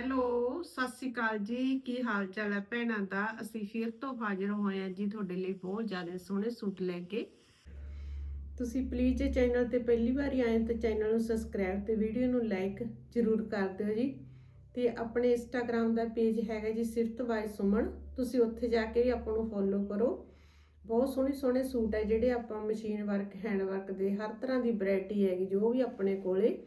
Hello, ਸਤਿ ਸ਼੍ਰੀ ਅਕਾਲ ਜੀ। ਕੀ ਹਾਲ ਚਾਲ ਹੈ ਭੈਣਾਂ ਦਾ? ਅਸੀਂ ਫਿਰ ਤੋਂ ਹਾਜ਼ਰ ਹੋਏ ਹਾਂ ਜੀ ਤੁਹਾਡੇ ਲਈ ਬਹੁਤ ਜ਼ਿਆਦਾ ਸੋਹਣੇ ਸੂਟ ਲੈ ਕੇ। ਤੁਸੀਂ ਪਲੀਜ਼ ਜੇ ਚੈਨਲ ਤੇ ਪਹਿਲੀ ਵਾਰੀ ਆਏ ਤਾਂ ਚੈਨਲ ਨੂੰ ਸਬਸਕ੍ਰਾਈਬ ਤੇ ਵੀਡੀਓ ਨੂੰ ਲਾਈਕ ਜ਼ਰੂਰ ਕਰ ਦਿਓ ਜੀ। ਤੇ ਆਪਣੇ ਇੰਸਟਾਗ੍ਰam ਦਾ ਪੇਜ ਹੈਗਾ ਜੀ ਸਿਫਤ ਬਾਈ ਸੁਮਨ। ਤੁਸੀਂ ਉੱਥੇ ਜਾ ਕੇ ਵੀ ਆਪਾਂ ਨੂੰ ਫੋਲੋ ਕਰੋ। ਬਹੁਤ ਸੋਹਣੇ ਸੋਹਣੇ ਸੂਟ ਹੈ ਜਿਹੜੇ ਆਪਾਂ ਮਸ਼ੀਨ ਵਰਕ ਹੈਂਡ ਵਰਕ ਦੇ ਹਰ ਤਰ੍ਹਾਂ ਦੀ ਵੈਰਾਈਟੀ ਹੈਗੀ ਜੋ ਵੀ ਆਪਣੇ ਕੋਲੇ।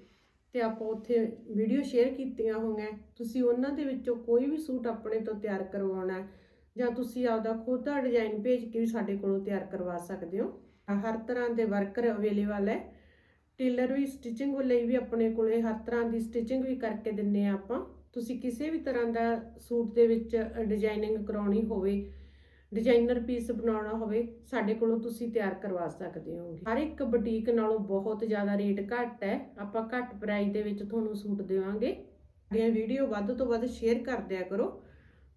ਤੇ ਆਪਾਂ ਉੱਥੇ ਵੀਡੀਓ ਸ਼ੇਅਰ ਕੀਤੀਆਂ ਹੋਈਆਂ ਤੁਸੀਂ ਉਹਨਾਂ ਦੇ ਵਿੱਚੋਂ ਕੋਈ ਵੀ ਸੂਟ ਆਪਣੇ ਤੋਂ ਤਿਆਰ ਕਰਵਾਉਣਾ ਹੈ ਜਾਂ ਤੁਸੀਂ ਆਪਦਾ ਖੁਦ ਦਾ ਡਿਜ਼ਾਈਨ ਭੇਜ ਕੇ ਵੀ ਸਾਡੇ ਕੋਲੋਂ ਤਿਆਰ ਕਰਵਾ ਸਕਦੇ ਹੋ। ਹਰ ਤਰ੍ਹਾਂ ਦੇ ਵਰਕਰ ਅਵੇਲੇਬਲ ਹੈ। ਟੇਲਰ ਵੀ ਸਟਿਚਿੰਗ ਲਈ ਵੀ ਆਪਣੇ ਕੋਲੇ ਹਰ ਤਰ੍ਹਾਂ ਦੀ ਸਟਿਚਿੰਗ ਵੀ ਕਰਕੇ ਦਿੰਨੇ ਆ ਆਪਾਂ। ਤੁਸੀਂ ਕਿਸੇ ਵੀ ਤਰ੍ਹਾਂ ਦਾ ਸੂਟ ਦੇ ਵਿੱਚ ਡਿਜ਼ਾਈਨਿੰਗ ਕਰਾਉਣੀ ਹੋਵੇ ਡਿਜ਼ਾਈਨਰ ਪੀਸ ਬਣਾਉਣਾ ਹੋਵੇ, ਸਾਡੇ ਕੋਲੋਂ ਤੁਸੀਂ ਤਿਆਰ ਕਰਵਾ ਸਕਦੇ ਹੋ ਹਰ ਇੱਕ ਬੁਟੀਕ ਨਾਲੋਂ ਬਹੁਤ ਜ਼ਿਆਦਾ ਰੇਟ ਘੱਟ ਹੈ। ਆਪਾਂ ਘੱਟ ਪ੍ਰਾਈਸ ਦੇ ਵਿੱਚ ਤੁਹਾਨੂੰ ਸੂਟ ਦੇਵਾਂਗੇ। ਸਾਡੀਆਂ ਵੀਡੀਓ ਵੱਧ ਤੋਂ ਵੱਧ ਸ਼ੇਅਰ ਕਰ ਦਿਆ ਕਰੋ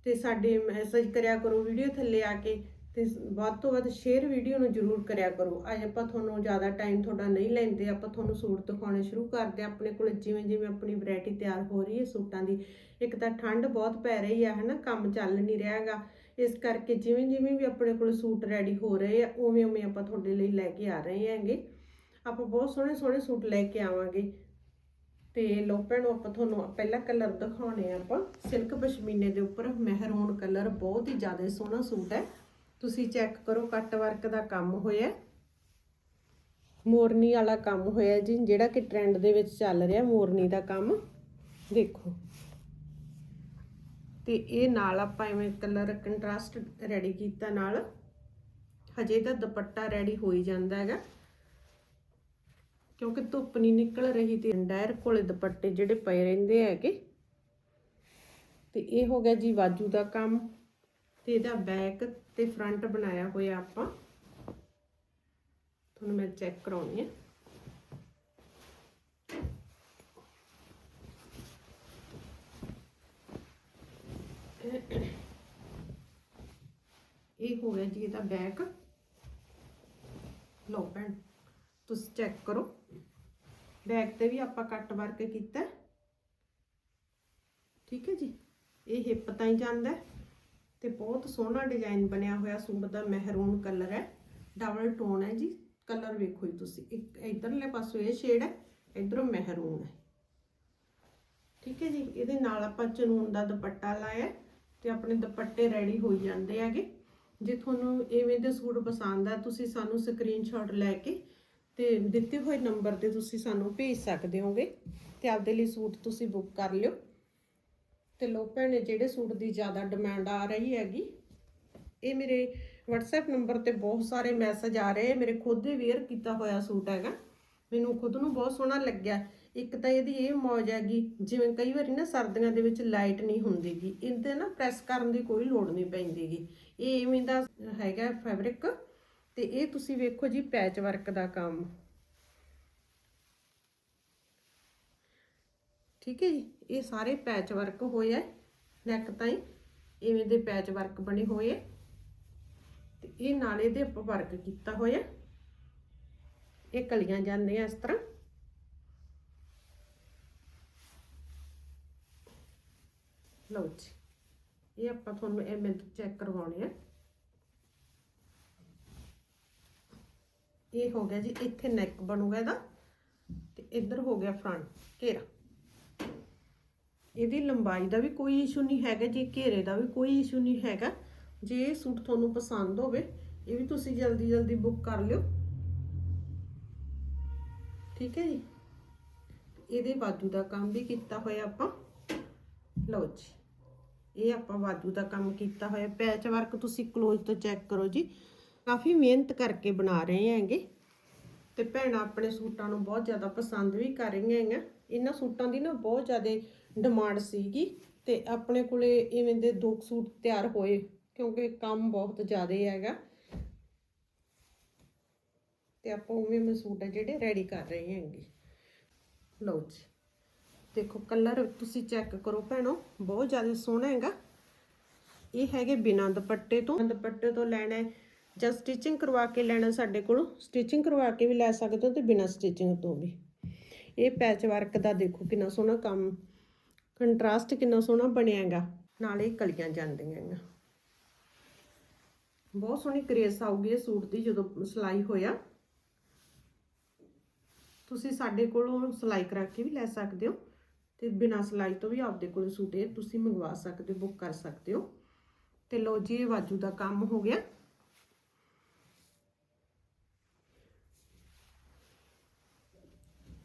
ਤੇ ਸਾਡੇ ਮੈਸੇਜ ਕਰਿਆ ਕਰੋ ਵੀਡੀਓ ਥੱਲੇ ਆ ਕੇ ਤੇ ਵੱਧ ਤੋਂ ਵੱਧ ਸ਼ੇਅਰ ਵੀਡੀਓ ਨੂੰ ਜਰੂਰ ਕਰਿਆ ਕਰੋ। ਅੱਜ ਆਪਾਂ ਤੁਹਾਨੂੰ ਜ਼ਿਆਦਾ ਟਾਈਮ ਤੁਹਾਡਾ ਨਹੀਂ ਲੈਂਦੇ, ਆਪਾਂ ਤੁਹਾਨੂੰ ਸੂਟ ਦਿਖਾਉਣੇ ਸ਼ੁਰੂ ਕਰਦੇ ਹਾਂ। ਆਪਣੇ ਕੋਲ ਜਿਵੇਂ ਜਿਵੇਂ ਆਪਣੀ ਵੈਰਾਈਟੀ ਤਿਆਰ ਹੋ ਰਹੀ ਹੈ ਸੂਟਾਂ ਦੀ, ਇੱਕ ਤਾਂ ਠੰਡ ਬਹੁਤ ਪੈ ਰਹੀ ਹੈ, ਹਨਾ? ਕੰਮ ਚੱਲ ਨਹੀਂ ਰਿਹਾਗਾ ਇਸ ਕਰਕੇ ਜਿਵੇਂ ਜਿਵੇਂ ਵੀ ਆਪਣੇ ਕੋਲ ਸੂਟ ਰੈਡੀ ਹੋ ਰਹੇ ਆ, ਉਵੇਂ ਉਵੇਂ ਆਪਾਂ ਤੁਹਾਡੇ ਲਈ ਲੈ ਕੇ ਆ ਰਹੇ ਹਾਂਗੇ। ਆਪਾਂ ਬਹੁਤ ਸੋਹਣੇ ਸੋਹਣੇ ਸੂਟ ਲੈ ਕੇ ਆਵਾਂਗੇ। ਤੇ ਲੋ ਭੈਣੋ, ਆਪਾਂ ਤੁਹਾਨੂੰ ਪਹਿਲਾ ਕਲਰ ਦਿਖਾਉਣੇ ਆ ਆਪਾਂ। ਸਿਲਕ ਪਸ਼ਮੀਨੇ ਦੇ ਉੱਪਰ ਮਹਿਰੂਨ ਕਲਰ ਬਹੁਤ ਹੀ ਜ਼ਿਆਦਾ ਸੋਹਣਾ ਸੂਟ ਹੈ। ਤੁਸੀਂ ਚੈੱਕ ਕਰੋ, ਕੱਟ ਵਰਕ ਦਾ ਕੰਮ ਹੋਇਆ। ਮੋਰਨੀ ਵਾਲਾ ਕੰਮ ਹੋਇਆ ਜੀ, ਜਿਹੜਾ ਕਿ ਟ੍ਰੈਂਡ ਦੇ ਵਿੱਚ ਚੱਲ ਰਿਹਾ ਮੋਰਨੀ ਦਾ ਕੰਮ। ਦੇਖੋ। ਤੇ ਇਹ ਨਾਲ ਆਪਾਂ ਐਵੇਂ ਕਲਰ ਕੰਟਰਾਸਟ ਰੈਡੀ ਕੀਤਾ ਨਾਲ। ਹਜੇ ਤਾਂ ਦੁਪੱਟਾ ਰੈਡੀ ਹੋ ਹੀ ਜਾਂਦਾ ਹੈਗਾ। ਕਿਉਂਕਿ ਧੁੱਪ ਨਹੀਂ ਨਿਕਲ ਰਹੀ ਤੇ ਡਾਇਰ ਕੋਲੇ ਦੁਪੱਟੇ ਜਿਹੜੇ ਪਏ ਰਹਿੰਦੇ ਹੈਗੇ। ਤੇ ਇਹ ਹੋ ਗਿਆ ਜੀ ਬਾਜੂ ਦਾ ਕੰਮ। ਤੇ ਇਹਦਾ ਬੈਕ ਤੇ ਫਰੰਟ ਬਣਾਇਆ ਹੋਇਆ ਆਪਾਂ। ਤੁਹਾਨੂੰ ਮੈਂ ਚੈੱਕ ਕਰਾਉਣੀ ਹੈ ਇਹ ਹੋ ਗਿਆ ਜੀ ਇਹਦਾ ਬੈਕ ਲਓ ਭੈਣ, ਤੁਸੀਂ ਚੈੱਕ ਕਰੋ। ਬੈਕ ਤੇ ਵੀ ਆਪਾਂ ਕੱਟ ਵਰਕ ਕੀਤਾ। ਠੀਕ ਹੈ ਜੀ? ਇਹ ਹਿੱਪ ਤਾਈਂ ਜਾਂਦਾ ਤੇ ਬਹੁਤ ਸੋਹਣਾ ਡਿਜ਼ਾਈਨ ਬਣਿਆ ਹੋਇਆ ਸੂਟ ਦਾ ਮਹਿਰੂਨ ਕਲਰ ਹੈ। ਡਬਲ ਟੋਨ ਹੈ ਜੀ। ਕਲਰ ਵੇਖੋ ਜੀ ਤੁਸੀਂ। ਇੱਕ ਇਧਰਲੇ ਪਾਸੋਂ ਇਹ ਸ਼ੇਡ ਹੈ, ਇਧਰੋਂ ਮਹਿਰੂਨ ਹੈ। ਠੀਕ ਹੈ ਜੀ? ਇਹਦੇ ਨਾਲ ਆਪਾਂ ਚਨੂਨ ਦਾ ਦੁਪੱਟਾ ਲਾਇਆ ਤੇ ਆਪਣੇ ਦੁਪੱਟੇ ਰੈਡੀ ਹੋਈ ਜਾਂਦੇ ਹੈਗੇ। ਜੇ ਤੁਹਾਨੂੰ ਇਵੇਂ ਦੇ ਸੂਟ ਪਸੰਦ ਆ, ਤੁਸੀਂ ਸਾਨੂੰ ਸਕਰੀਨਸ਼ਾਟ ਲੈ ਕੇ ਤੇ ਦਿੱਤੇ ਹੋਏ ਨੰਬਰ ਤੇ ਤੁਸੀਂ ਸਾਨੂੰ ਭੇਜ ਸਕਦੇ ਹੋਗੇ ਤੇ ਆਪਦੇ ਲਈ ਸੂਟ ਤੁਸੀਂ ਬੁੱਕ ਕਰ ਲਿਓ। ਤੇ ਲੋ ਭੈਣੇ, ਜਿਹੜੇ ਸੂਟ ਦੀ ਜ਼ਿਆਦਾ ਡਿਮਾਂਡ ਆ ਰਹੀ ਹੈਗੀ, ਇਹ ਮੇਰੇ WhatsApp ਨੰਬਰ ਤੇ ਬਹੁਤ ਸਾਰੇ ਮੈਸੇਜ ਆ ਰਹੇ ਮੇਰੇ ਖੁਦ ਦੇ ਵੇਅਰ ਕੀਤਾ ਹੋਇਆ ਸੂਟ ਹੈਗਾ। ਮੈਨੂੰ ਖੁਦ ਨੂੰ ਬਹੁਤ ਸੋਹਣਾ ਲੱਗਿਆ। ਇੱਕ ਤਾਂ ਇਹਦੀ ਇਹ ਮੌਜ ਹੈਗੀ ਜਿਵੇਂ ਕਈ ਵਾਰੀ ਨਾ ਸਰਦੀਆਂ ਦੇ ਵਿੱਚ ਲਾਈਟ ਨਹੀਂ ਹੁੰਦੀਗੀ, ਇਹਦੇ ਨਾ ਪ੍ਰੈਸ ਕਰਨ ਦੀ ਕੋਈ ਲੋੜ ਨਹੀਂ ਪੈਂਦੀਗੀ। ਇਹ ਇਵੇਂ ਦਾ ਹੈਗਾ ਫੈਬਰਿਕ, ਤੇ ਇਹ ਤੁਸੀਂ ਵੇਖੋ ਜੀ ਪੈਚ ਵਰਕ ਦਾ ਕੰਮ। ਠੀਕ ਹੈ ਜੀ, ਇਹ ਸਾਰੇ ਪੈਚ ਵਰਕ ਹੋਏ ਆ ਨੈਕ ਤਾਈਂ ਇਵੇਂ ਦੇ ਪੈਚ ਵਰਕ ਬਣੇ ਹੋਏ ਆ, ਤੇ ਇਹ ਨਾਲੇ ਦੇ ਵਰਕ ਕੀਤਾ ਹੋਇਆ। ਇਹ ਕਲੀਆਂ ਜਾਂਦੀਆਂ ਇਸ ਤਰ੍ਹਾਂ। ਲਓ ਜੀ। ਇਹ ਆਪਾਂ ਤੁਹਾਨੂੰ ਇਹ ਮਿੰਟ ਚੈੱਕ ਕਰਵਾਉਣੇ ਆ। ਇਹ ਹੋ ਗਿਆ ਜੀ, ਇੱਥੇ ਨੈਕ ਬਣੂਗਾ ਇਹਦਾ ਤੇ ਇੱਧਰ ਹੋ ਗਿਆ ਫਰੰਟ ਘੇਰਾ। ਇਹਦੀ ਲੰਬਾਈ ਦਾ ਵੀ ਕੋਈ ਇਸ਼ੂ ਨਹੀਂ ਹੈਗਾ, ਜੀ ਘੇਰੇ ਦਾ ਵੀ ਕੋਈ ਇਸ਼ੂ ਨਹੀਂ ਹੈਗਾ। ਜੇ ਇਹ ਸੂਟ ਤੁਹਾਨੂੰ ਪਸੰਦ ਹੋਵੇ, ਇਹ ਵੀ ਤੁਸੀਂ ਜਲਦੀ ਜਲਦੀ ਬੁੱਕ ਕਰ ਲਿਓ। ਠੀਕ ਹੈ ਜੀ? ਇਹਦੇ ਬਾਜੂ ਦਾ ਕੰਮ ਵੀ ਕੀਤਾ ਹੋਇਆ ਆਪਾਂ। ਲਓ ਜੀ। ਇਹ ਆਪਾਂ ਬਾਜੂ ਦਾ ਕੰਮ ਕੀਤਾ ਹੋਇਆ। ਪੈਚ ਵਰਕ ਤੁਸੀਂ ক্লোਜ਼ ਤੋਂ ਚੈੱਕ ਕਰੋ ਜੀ। ਕਾਫੀ ਮਿਹਨਤ ਕਰਕੇ ਬਣਾ ਰਹੇ ਹੈਗੇ। ਤੇ ਭੈਣਾਂ ਆਪਣੇ ਸੂਟਾਂ ਨੂੰ ਬਹੁਤ ਜ਼ਿਆਦਾ ਪਸੰਦ ਵੀ ਕਰ ਰਹੀਆਂ ਹੈਗੀਆਂ। ਇਹਨਾਂ ਸੂਟਾਂ ਦੀ ਨਾ ਬਹੁਤ ਜ਼ਿਆਦਾ ਡਿਮਾਂਡ ਸੀਗੀ ਤੇ ਆਪਣੇ ਕੋਲੇ ਇਵੇਂ ਦੇ ਦੋ ਸੂਟ ਤਿਆਰ ਹੋਏ, ਕਿਉਂਕਿ ਕੰਮ ਬਹੁਤ ਜ਼ਿਆਦਾ ਹੈਗਾ। ਤੇ ਆਪਾਂ ਉਵੇਂ ਉਵੇਂ ਸੂਟ ਆ ਜਿਹੜੇ ਰੈਡੀ ਕਰ ਰਹੇ ਹੈਗੇ। ਲਓ ਜੀ। ਦੇਖੋ ਕਲਰ ਤੁਸੀਂ ਚੈੱਕ ਕਰੋ ਭੈਣੋ, ਬਹੁਤ ਜ਼ਿਆਦਾ ਸੋਹਣਾ ਹੈਗਾ। ਇਹ ਹੈਗੇ ਬਿਨਾਂ ਦੁਪੱਟੇ ਤੋਂ। ਦੁਪੱਟੇ ਤੋਂ ਲੈਣਾ ਹੈ ਜਾਂ ਸਟਿਚਿੰਗ ਕਰਵਾ ਕੇ ਲੈਣਾ ਸਾਡੇ ਕੋਲੋਂ। ਸਟਿਚਿੰਗ ਕਰਵਾ ਕੇ ਵੀ ਲੈ ਸਕਦੇ ਹੋ ਤੇ ਬਿਨਾਂ ਸਟਿਚਿੰਗ ਤੋਂ ਵੀ। ਇਹ ਪੈਚ ਵਰਕ ਦਾ ਦੇਖੋ ਕਿੰਨਾ ਸੋਹਣਾ ਕੰਮ ਕੰਟਰਾਸਟ ਕਿੰਨਾ ਸੋਹਣਾ ਬਣਿਆ ਬਣਿਆਗਾ ਨਾਲੇ ਕਲੀਆਂ ਜਾਂਦੀਆਂ ਹੈਗੀਆਂ। ਬਹੁਤ ਸੋਹਣੀ ਗ੍ਰੇਸ ਆਊਗੀ ਇਹ ਸੂਟ ਦੀ ਜਦੋਂ ਸਿਲਾਈ ਹੋਇਆ। ਤੁਸੀਂ ਸਾਡੇ ਕੋਲੋਂ ਸਿਲਾਈ ਕਰਾ ਕੇ ਵੀ ਲੈ ਸਕਦੇ ਹੋ। ਤੇ ਬਿਨਾਂ ਸਿਲਾਈ ਤੋਂ ਵੀ ਆਪਦੇ ਕੋਲ ਸੂਟ ਇਹ ਤੁਸੀਂ ਮੰਗਵਾ ਸਕਦੇ ਹੋ ਬੁੱਕ ਕਰ ਸਕਦੇ ਹੋ। ਤੇ ਲੋ ਜੀ, ਇਹ ਬਾਜੂ ਦਾ ਕੰਮ ਹੋ ਗਿਆ।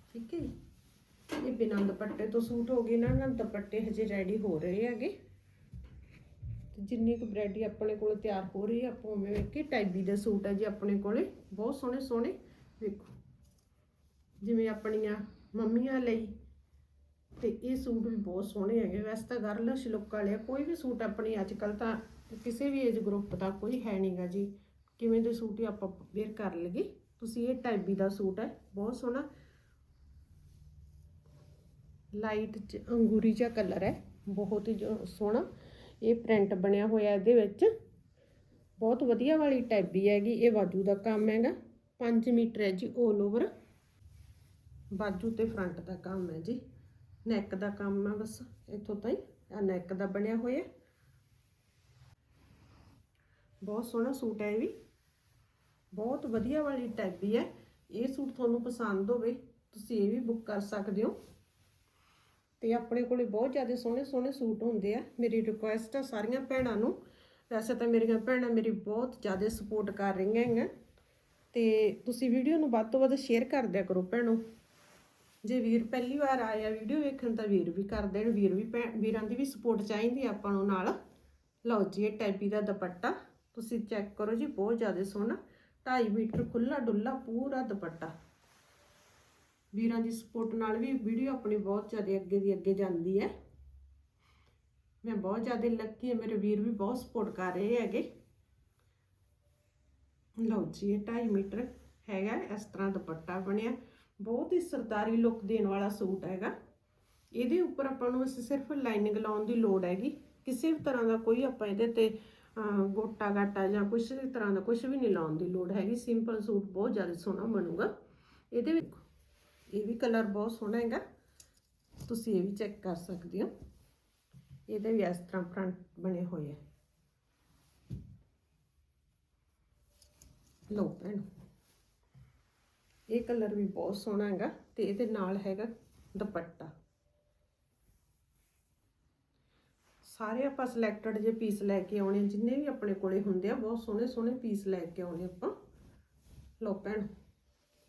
ਠੀਕ ਹੈ ਇਹ ਬਿਨਾਂ ਦੁਪੱਟੇ ਤੋਂ ਸੂਟ ਹੋ ਗਏ ਨਾ ਨਾ ਦੁਪੱਟੇ ਹਜੇ ਰੈਡੀ ਹੋ ਰਹੇ ਹੈਗੇ। ਤੇ ਜਿੰਨੀ ਕੁ ਬ੍ਰੈਡੀ ਆਪਣੇ ਕੋਲ ਤਿਆਰ ਹੋ ਰਹੀ ਹੈ, ਆਪਾਂ ਉਵੇਂ ਵੇਖ ਕੇ ਟਾਈਪੀ ਦੇ ਸੂਟ ਹੈ ਜੀ ਆਪਣੇ ਕੋਲੇ। ਬਹੁਤ ਸੋਹਣੇ ਸੋਹਣੇ ਵੇਖੋ, ਜਿਵੇਂ ਆਪਣੀਆਂ ਮੰਮੀਆਂ ਲਈ ਤੇ ਇਹ ਸੂਟ ਵੀ ਬਹੁਤ ਸੋਹਣੇ ਹੈਗੇ। ਵੈਸੇ ਤਾਂ ਗਰਲਸ਼ ਲੁੱਕ ਵਾਲੇ ਆ, ਕੋਈ ਵੀ ਸੂਟ ਆਪਣੀ ਅੱਜ ਕੱਲ ਤਾਂ ਕਿਸੇ ਵੀ ਏਜ ਗਰੁੱਪ ਦਾ ਕੋਈ ਹੈ ਨਹੀਂਗਾ ਜੀ। ਕਿਵੇਂ ਦੇ ਸੂਟ ਹੀ ਆਪਾਂ ਵੇਅਰ ਕਰ ਲਈਏ। ਤੁਸੀਂ ਇਹ ਟਾਈਬੀ ਦਾ ਸੂਟ ਹੈ, ਬਹੁਤ ਸੋਹਣਾ। ਲਾਈਟ ਚ ਅੰਗੂਰੀ ਜਿਹਾ ਕਲਰ ਹੈ, ਬਹੁਤ ਹੀ ਜੋ ਸੋਹਣਾ। ਇਹ ਪ੍ਰਿੰਟ ਬਣਿਆ ਹੋਇਆ ਇਹਦੇ ਵਿੱਚ। ਬਹੁਤ ਵਧੀਆ ਵਾਲੀ ਟੈਬੀ ਹੈਗੀ, ਇਹ ਬਾਜੂ ਦਾ ਕੰਮ ਹੈਗਾ। 5 ਮੀਟਰ ਹੈ ਜੀ 올 ਓਵਰ ਬਾਜੂ ਤੇ ਫਰੰਟ ਦਾ ਕੰਮ ਹੈ ਜੀ। ਨੈਕ ਦਾ ਕੰਮ ਆ ਬਸ, ਇੱਥੋਂ ਤਾਈ, ਆ ਨੈਕ ਦਾ ਬਣਿਆ ਹੋਇਆ। ਬਹੁਤ ਸੋਹਣਾ ਸੂਟ ਹੈ ਇਹ ਵੀ। ਬਹੁਤ ਵਧੀਆ ਵਾਲੀ ਟੈਬੀ ਹੈ। ਇਹ ਸੂਟ ਤੁਹਾਨੂੰ ਪਸੰਦ ਹੋਵੇ, ਤੁਸੀਂ ਇਹ ਵੀ ਬੁੱਕ ਕਰ ਸਕਦੇ ਹੋ। ਤੇ ਆਪਣੇ ਕੋਲੇ ਬਹੁਤ ਜ਼ਿਆਦਾ ਸੋਹਣੇ ਸੋਹਣੇ ਸੂਟ ਹੁੰਦੇ ਆ। ਮੇਰੀ ਰਿਕੁਐਸਟ ਆ ਸਾਰੀਆਂ ਭੈਣਾਂ ਨੂੰ। ਵੈਸੇ ਤਾਂ ਮੇਰੀਆਂ ਭੈਣਾਂ ਮੇਰੀ ਬਹੁਤ ਜ਼ਿਆਦਾ ਸਪੋਰਟ ਕਰ ਰਹੀਆਂ ਹੈਗੀਆਂ। ਤੇ ਤੁਸੀਂ ਵੀਡੀਓ ਨੂੰ ਵੱਧ ਤੋਂ ਵੱਧ ਸ਼ੇਅਰ ਕਰ ਦਿਆ ਕਰੋ ਭੈਣੋ। ਜੇ ਵੀਰ ਪਹਿਲੀ ਵਾਰ ਆਇਆ ਵੀਡੀਓ ਵੇਖਣ ਤਾਂ ਵੀਰ ਵੀ ਕਰ ਦੇਣ, ਵੀਰ ਵੀ ਭੈਣ, ਵੀਰਾਂ ਦੀ ਵੀ ਸਪੋਰਟ ਚਾਹੀਦੀ ਆ ਆਪਾਂ ਨੂੰ ਨਾਲ। ਲਓ ਜੀ, ਇਹ ਟੈਪੀ ਦਾ ਦੁਪੱਟਾ, ਤੁਸੀਂ ਚੈੱਕ ਕਰੋ ਜੀ, ਬਹੁਤ ਜ਼ਿਆਦਾ ਸੋਹਣਾ। 2.5 ਮੀਟਰ ਖੁੱਲਾ ਡੁੱਲਾ, ਪੂਰਾ ਦੁਪੱਟਾ। ਵੀਰਾਂ ਦੀ ਸਪੋਰਟ ਨਾਲ ਵੀ ਵੀਡੀਓ ਆਪਣੀ ਬਹੁਤ ਜ਼ਿਆਦਾ ਅੱਗੇ ਦੀ ਅੱਗੇ ਜਾਂਦੀ ਹੈ। ਮੈਂ ਬਹੁਤ ਜ਼ਿਆਦਾ ਲੱਕੀ ਹਾਂ ਮੇਰੇ ਵੀਰ ਵੀ ਬਹੁਤ ਸਪੋਰਟ ਕਰ ਰਹੇ ਹੈਗੇ। ਲਓ ਜੀ, ਇਹ 2.5 ਮੀਟਰ ਹੈਗਾ, ਇਸ ਤਰ੍ਹਾਂ ਦੁਪੱਟਾ ਬਣਿਆ। ਬਹੁਤ ਹੀ ਸਰਦਾਰੀ ਲੁੱਕ ਦੇਣ ਵਾਲਾ ਸੂਟ ਹੈਗਾ। ਇਹਦੇ ਉੱਪਰ ਆਪਾਂ ਨੂੰ ਸਿਰਫ ਲਾਈਨਿੰਗ ਲਾਉਣ ਦੀ ਲੋੜ ਹੈਗੀ। ਕਿਸੇ ਵੀ ਤਰ੍ਹਾਂ ਦਾ ਕੋਈ ਆਪਾਂ ਇਹਦੇ ਤੇ ਗੋਟਾ ਗਾਟਾ ਜਾਂ ਕੁਝ ਵੀ ਤਰ੍ਹਾਂ ਦਾ ਕੁਝ ਵੀ ਨਹੀਂ ਲਾਉਣ ਦੀ ਲੋੜ ਹੈਗੀ। ਸਿੰਪਲ ਸੂਟ ਬਹੁਤ ਜ਼ਿਆਦਾ ਸੋਹਣਾ ਬਣੂਗਾ। ਇਹਦੇ ਵਿੱਚ ਇਹ ਵੀ ਕਲਰ ਬਹੁਤ ਸੋਹਣਾ ਹੈਗਾ। ਤੁਸੀਂ ਇਹ ਵੀ ਚੈੱਕ ਕਰ ਸਕਦੇ ਹੋ। ਇਹਦੇ ਵੀ ਇਸ ਤਰ੍ਹਾਂ ਫਰੰਟ ਬਣੇ ਹੋਏ ਆ। ਲੋ ਭੈਣ। ਇਹ ਕਲਰ ਵੀ ਬਹੁਤ ਸੋਹਣਾ ਹੈਗਾ ਤੇ ਇਹਦੇ ਨਾਲ ਹੈਗਾ ਦੁਪੱਟਾ। ਸਾਰੇ ਆਪਾਂ ਸਿਲੈਕਟਡ ਜੇ ਪੀਸ ਲੈ ਕੇ ਆਉਣੇ ਜਿੰਨੇ ਵੀ ਆਪਣੇ ਕੋਲੇ ਹੁੰਦੇ ਆ, ਬਹੁਤ ਸੋਹਣੇ ਸੋਹਣੇ ਪੀਸ ਲੈ ਕੇ ਆਉਣੇ ਆਪਾਂ। ਲੋ ਭੈਣ,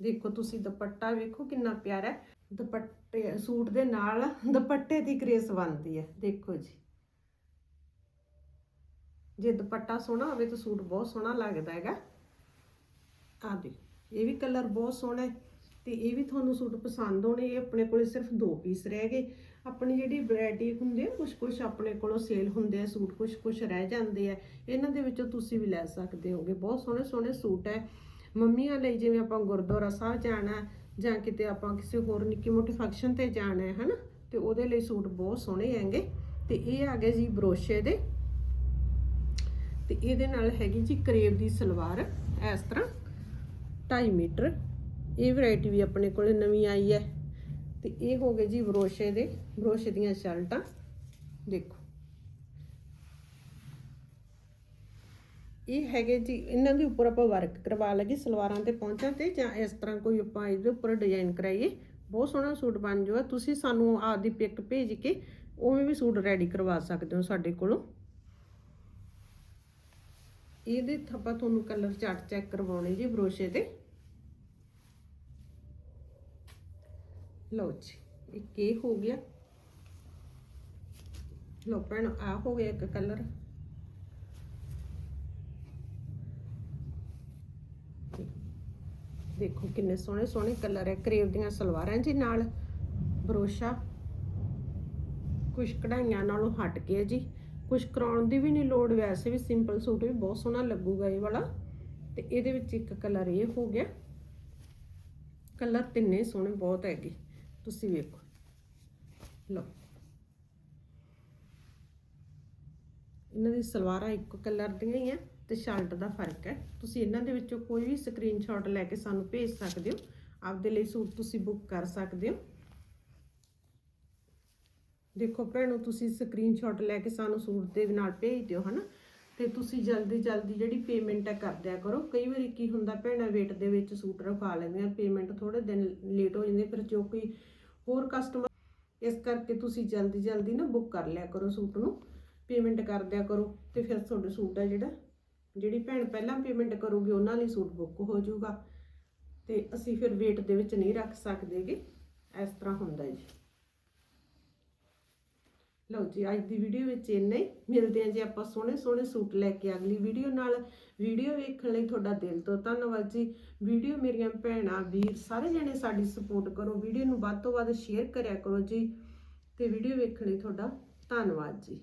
ਦੇਖੋ ਤੁਸੀਂ ਦੁਪੱਟਾ ਵੇਖੋ ਕਿੰਨਾ ਪਿਆਰਾ ਹੈ। ਦੁਪੱਟੇ, ਸੂਟ ਦੇ ਨਾਲ ਦੁਪੱਟੇ ਦੀ ਗ੍ਰੇਸ ਬਣਦੀ ਹੈ, ਦੇਖੋ ਜੀ। ਜੇ ਦੁਪੱਟਾ ਸੋਹਣਾ ਹੋਵੇ ਤਾਂ ਸੂਟ ਬਹੁਤ ਸੋਹਣਾ ਲੱਗਦਾ ਹੈਗਾ। ਆ ਦੇ ਇਹ ਵੀ ਕਲਰ ਬਹੁਤ ਸੋਹਣਾ ਹੈ ਤੇ ਇਹ ਵੀ ਤੁਹਾਨੂੰ ਸੂਟ ਪਸੰਦ ਹੋਣੇ, ਇਹ ਆਪਣੇ ਕੋਲੇ ਸਿਰਫ ਦੋ ਪੀਸ ਰਹਿ ਗਏ। ਆਪਣੀ ਜਿਹੜੀ ਵੈਰਾਈਟੀ ਹੁੰਦੀ ਹੈ ਕੁਝ ਕੁਝ ਆਪਣੇ ਕੋਲੋਂ ਸੇਲ ਹੁੰਦੇ ਆ, ਸੂਟ ਕੁਝ ਕੁਝ ਰਹਿ ਜਾਂਦੇ ਆ, ਇਹਨਾਂ ਦੇ ਵਿੱਚੋਂ ਤੁਸੀਂ ਵੀ ਲੈ ਸਕਦੇ ਹੋਗੇ। ਬਹੁਤ ਸੋਹਣੇ ਸੋਹਣੇ ਸੂਟ ਹੈ। ਮੰਮੀਆਂ ਲਈ ਜਿਵੇਂ ਆਪਾਂ ਗੁਰਦੁਆਰਾ ਸਾਹਿਬ ਜਾਣਾ, ਜਾਂ ਕਿਤੇ ਆਪਾਂ ਕਿਸੇ ਹੋਰ ਨਿੱਕੀ ਮੋਟੀ ਫੰਕਸ਼ਨ ਤੇ ਜਾਣਾ ਹੈ, ਹਨਾ? ਤੇ ਉਹਦੇ ਲਈ ਸੂਟ ਬਹੁਤ ਸੋਹਣੇ ਹੈਗੇ। ਤੇ ਇਹ ਆ ਗਏ ਜੀ ਬਰੋਸ਼ੇ ਦੇ। ਤੇ ਇਹਦੇ ਨਾਲ ਹੈਗੀ ਜੀ ਕਰੇਬ ਦੀ ਸਲਵਾਰ, ਇਸ ਤਰ੍ਹਾਂ। 2.5 ਮੀਟਰ। ਇਹ ਵੈਰਾਈਟੀ ਵੀ ਆਪਣੇ ਕੋਲੇ ਨਵੀਂ ਆਈ ਹੈ। ਤੇ ਇਹ ਹੋ ਗਏ ਜੀ ਬਰੋਸ਼ੇ ਦੇ, ਬਰੋਸ਼ੇ ਦੀਆਂ ਸ਼ਰਟਾਂ। ਦੇਖੋ। ਇਹ ਹੈਗੇ ਜੀ, ਇਹਨਾਂ ਦੇ ਉੱਪਰ ਆਪਾਂ ਵਰਕ ਕਰਵਾ ਲਗੇ ਸਲਵਾਰਾਂ ਤੇ ਪਹੁੰਚਾਂ ਤੇ, ਜਾਂ ਇਸ ਤਰ੍ਹਾਂ ਕੋਈ ਆਪਾਂ ਇਹਦੇ ਉੱਪਰ ਡਿਜ਼ਾਈਨ ਕਰਾਈਏ। ਬਹੁਤ ਸੋਹਣਾ ਸੂਟ ਬਣ ਜਾਊਗਾ ਤੁਸੀਂ ਸਾਨੂੰ ਆਪਦੀ ਪਿਕ ਭੇਜ ਕੇ ਉਵੇਂ ਵੀ ਸੂਟ ਰੈਡੀ ਕਰਵਾ ਸਕਦੇ ਹੋ ਸਾਡੇ ਕੋਲੋਂ। ਇਹਦੇ ਆਪਾਂ ਤੁਹਾਨੂੰ ਕਲਰ ਚਾਰਟ ਚੈੱਕ ਕਰਵਾਉਣੇ ਜੀ ਬਰੋਸ਼ੇ ਦੇ। ਲਓ ਜੀ, ਇੱਕ ਇਹ ਹੋ ਗਿਆ। ਲਓ ਭੈਣ ਆ ਹੋ ਗਿਆ ਇੱਕ ਕਲਰ ਦੇਖੋ ਕਿੰਨੇ ਸੋਹਣੇ ਸੋਹਣੇ ਕਲਰ ਹੈ, ਕਰੇਵ ਦੀਆਂ ਸਲਵਾਰਾਂ ਜੀ ਨਾਲ। ਬਰੋਸ਼ਾ, ਕੁਛ ਕਢਾਈਆਂ ਨਾਲੋਂ ਹਟ ਕੇ ਜੀ। ਕੁਛ ਕਰਾਉਣ ਦੀ ਵੀ ਨਹੀਂ ਲੋੜ, ਵੈਸੇ ਵੀ ਸਿੰਪਲ ਸੂਟ ਵੀ ਬਹੁਤ ਸੋਹਣਾ ਲੱਗੂਗਾ ਇਹ ਵਾਲਾ। ਤੇ ਇਹਦੇ ਵਿੱਚ ਇੱਕ ਕਲਰ ਇਹ ਹੋ ਗਿਆ। ਕਲਰ ਤਿੰਨੇ ਸੋਹਣੇ ਬਹੁਤ ਹੈਗੇ। ਤੁਸੀਂ ਵੇਖੋ। ਲਓ। ਇਹਨਾਂ ਦੀ ਸਲਵਾਰਾਂ ਇੱਕੋ ਕਲਰ ਦੀਆਂ ਹੀ ਆ ਤੇ ਸ਼ਰਟ ਦਾ ਫ਼ਰਕ ਹੈ। ਤੁਸੀਂ ਇਹਨਾਂ ਦੇ ਵਿੱਚੋਂ ਕੋਈ ਵੀ ਸਕਰੀਨਸ਼ਾਟ ਲੈ ਕੇ ਸਾਨੂੰ ਭੇਜ ਸਕਦੇ ਹੋ। ਆਪਦੇ ਲਈ ਸੂਟ ਤੁਸੀਂ ਬੁੱਕ ਕਰ ਸਕਦੇ ਹੋ। ਦੇਖੋ ਭੈਣੋ, ਤੁਸੀਂ ਸਕਰੀਨਸ਼ਾਟ ਲੈ ਕੇ ਸਾਨੂੰ ਸੂਟ ਦੇ ਨਾਲ ਭੇਜ ਦਿਓ, ਹਨਾ? ਤੇ ਤੁਸੀਂ ਜਲਦੀ ਜਲਦੀ ਜਿਹੜੀ ਪੇਮੈਂਟ ਹੈ ਕਰ ਦਿਆ ਕਰੋ। ਕਈ ਵਾਰੀ ਕੀ ਹੁੰਦਾ ਭੈਣਾਂ ਵੇਟ ਦੇ ਵਿੱਚ ਸੂਟ ਰਖਾ ਲੈਂਦੀਆਂ ਪੇਮੈਂਟ ਥੋੜੇ ਦਿਨ ਲੇਟ ਹੋ ਜਾਂਦੀ, ਫਿਰ ਜੋ ਕੋਈ ਹੋਰ ਕਸਟਮਰ ਇਸ ਕਰਕੇ ਤੁਸੀਂ ਜਲਦੀ ਜਲਦੀ ਨਾ ਬੁੱਕ ਕਰ ਲਿਆ ਕਰੋ ਸੂਟ ਨੂੰ ਪੇਮੈਂਟ ਕਰ ਦਿਆ ਕਰੋ। ਤੇ ਫਿਰ ਤੁਹਾਡੇ ਸੂਟ ਆ ਜਿਹੜਾ, ਜਿਹੜੀ ਭੈਣ ਪਹਿਲਾਂ ਪੇਮੈਂਟ ਕਰੂਗੀ, ਉਹਨਾਂ ਲਈ ਸੂਟ ਬੁੱਕ ਹੋ ਜਾਊਗਾ। ਤੇ ਅਸੀਂ ਫਿਰ ਵੇਟ ਦੇ ਵਿੱਚ ਨਹੀਂ ਰੱਖ ਸਕਦੇਗੇ। ਇਸ ਤਰ੍ਹਾਂ ਹੁੰਦਾ ਜੀ। ਲਓ ਜੀ, ਅੱਜ ਦੀ ਵੀਡੀਓ ਵਿੱਚ ਇੰਨਾ ਹੀ। ਮਿਲਦੇ ਹਾਂ ਜੀ ਆਪਾਂ ਸੋਹਣੇ ਸੋਹਣੇ ਸੂਟ ਲੈ ਕੇ ਅਗਲੀ ਵੀਡੀਓ ਨਾਲ। ਵੀਡੀਓ ਵੇਖਣ ਲਈ ਤੁਹਾਡਾ ਦਿਲ ਤੋਂ ਧੰਨਵਾਦ ਜੀ। ਵੀਡੀਓ ਮੇਰੀਆਂ ਭੈਣਾਂ, ਵੀਰ ਸਾਰੇ ਜਣੇ ਸਾਡੀ ਸਪੋਰਟ ਕਰੋ। ਵੀਡੀਓ ਨੂੰ ਵੱਧ ਤੋਂ ਵੱਧ ਸ਼ੇਅਰ ਕਰਿਆ ਕਰੋ ਜੀ। ਤੇ ਵੀਡੀਓ ਵੇਖਣ ਲਈ ਤੁਹਾਡਾ ਧੰਨਵਾਦ ਜੀ।